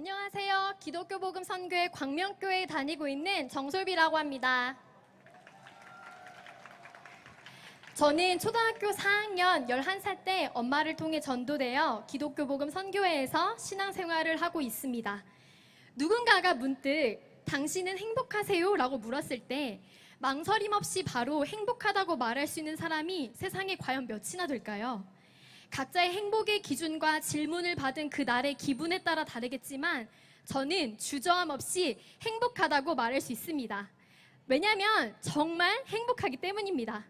안녕하세요. 기독교 복음 선교회 광명교회에 다니고 있는 정솔비라고 합니다. 저는 초등학교 4학년 11살 때 엄마를 통해 전도되어 기독교 복음 선교회에서 신앙생활을 하고 있습니다. 누군가가 문득 당신은 행복하세요? 라고 물었을 때 망설임 없이 바로 행복하다고 말할 수 있는 사람이 세상에 과연 몇이나 될까요? 각자의 행복의 기준과 질문을 받은 그 날의 기분에 따라 다르겠지만 저는 주저함 없이 행복하다고 말할 수 있습니다. 왜냐하면 정말 행복하기 때문입니다.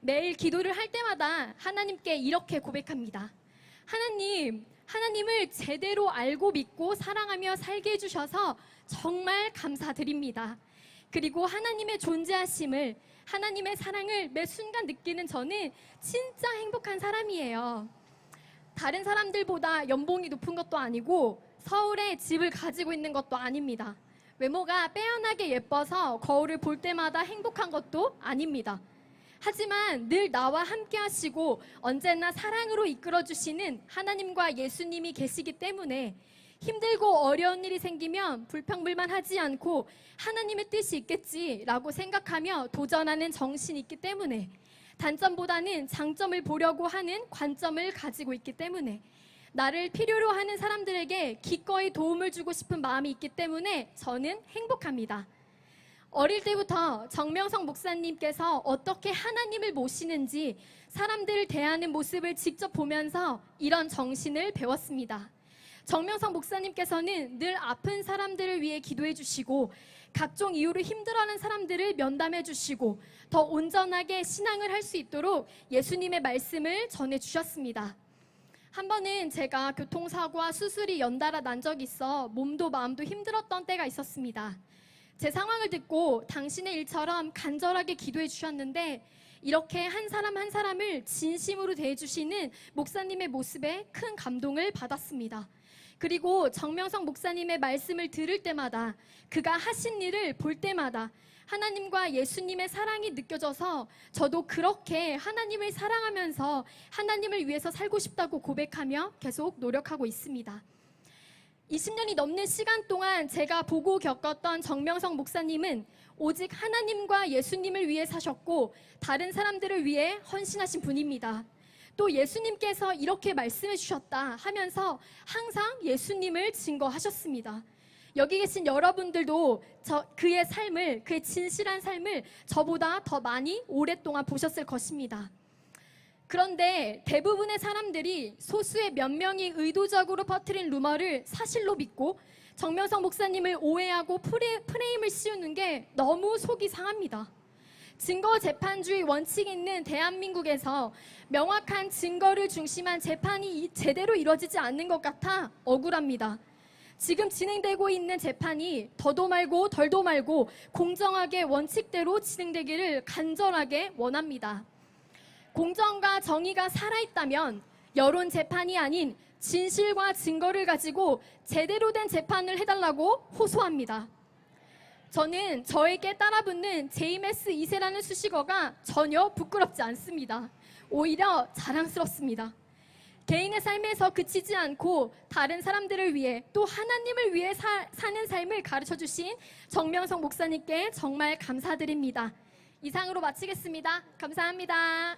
매일 기도를 할 때마다 하나님께 이렇게 고백합니다. 하나님, 하나님을 제대로 알고 믿고 사랑하며 살게 해주셔서 정말 감사드립니다. 그리고 하나님의 존재하심을, 하나님의 사랑을 매 순간 느끼는 저는 진짜 행복한 사람이에요. 다른 사람들보다 연봉이 높은 것도 아니고 서울에 집을 가지고 있는 것도 아닙니다. 외모가 빼어나게 예뻐서 거울을 볼 때마다 행복한 것도 아닙니다. 하지만 늘 나와 함께 하시고 언제나 사랑으로 이끌어 주시는 하나님과 예수님이 계시기 때문에 힘들고 어려운 일이 생기면 불평불만 하지 않고 하나님의 뜻이 있겠지라고 생각하며 도전하는 정신이 있기 때문에 단점보다는 장점을 보려고 하는 관점을 가지고 있기 때문에 나를 필요로 하는 사람들에게 기꺼이 도움을 주고 싶은 마음이 있기 때문에 저는 행복합니다. 어릴 때부터 정명성 목사님께서 어떻게 하나님을 모시는지 사람들을 대하는 모습을 직접 보면서 이런 정신을 배웠습니다. 정명성 목사님께서는 늘 아픈 사람들을 위해 기도해 주시고 각종 이유로 힘들어하는 사람들을 면담해 주시고 더 온전하게 신앙을 할 수 있도록 예수님의 말씀을 전해 주셨습니다. 한 번은 제가 교통사고와 수술이 연달아 난 적이 있어 몸도 마음도 힘들었던 때가 있었습니다. 제 상황을 듣고 당신의 일처럼 간절하게 기도해 주셨는데 이렇게 한 사람 한 사람을 진심으로 대해 주시는 목사님의 모습에 큰 감동을 받았습니다. 그리고 정명성 목사님의 말씀을 들을 때마다 그가 하신 일을 볼 때마다 하나님과 예수님의 사랑이 느껴져서 저도 그렇게 하나님을 사랑하면서 하나님을 위해서 살고 싶다고 고백하며 계속 노력하고 있습니다. 20년이 넘는 시간 동안 제가 보고 겪었던 정명성 목사님은 오직 하나님과 예수님을 위해 사셨고 다른 사람들을 위해 헌신하신 분입니다. 또 예수님께서 이렇게 말씀해 주셨다 하면서 항상 예수님을 증거하셨습니다. 여기 계신 여러분들도 저 그의 삶을 그의 진실한 삶을 저보다 더 많이 오랫동안 보셨을 것입니다. 그런데 대부분의 사람들이 소수의 몇 명이 의도적으로 퍼뜨린 루머를 사실로 믿고 정명성 목사님을 오해하고 프레, 프레임을 씌우는 게 너무 속이 상합니다. 증거 재판주의 원칙이 있는 대한민국에서 명확한 증거를 중심한 재판이 제대로 이루어지지 않는 것 같아 억울합니다. 지금 진행되고 있는 재판이 더도 말고 덜도 말고 공정하게 원칙대로 진행되기를 간절하게 원합니다. 공정과 정의가 살아있다면 여론 재판이 아닌 진실과 증거를 가지고 제대로 된 재판을 해달라고 호소합니다. 저는 저에게 따라붙는 JMS 2세라는 수식어가 전혀 부끄럽지 않습니다. 오히려 자랑스럽습니다. 개인의 삶에서 그치지 않고 다른 사람들을 위해 또 하나님을 위해 사, 사는 삶을 가르쳐 주신 정명성 목사님께 정말 감사드립니다. 이상으로 마치겠습니다. 감사합니다.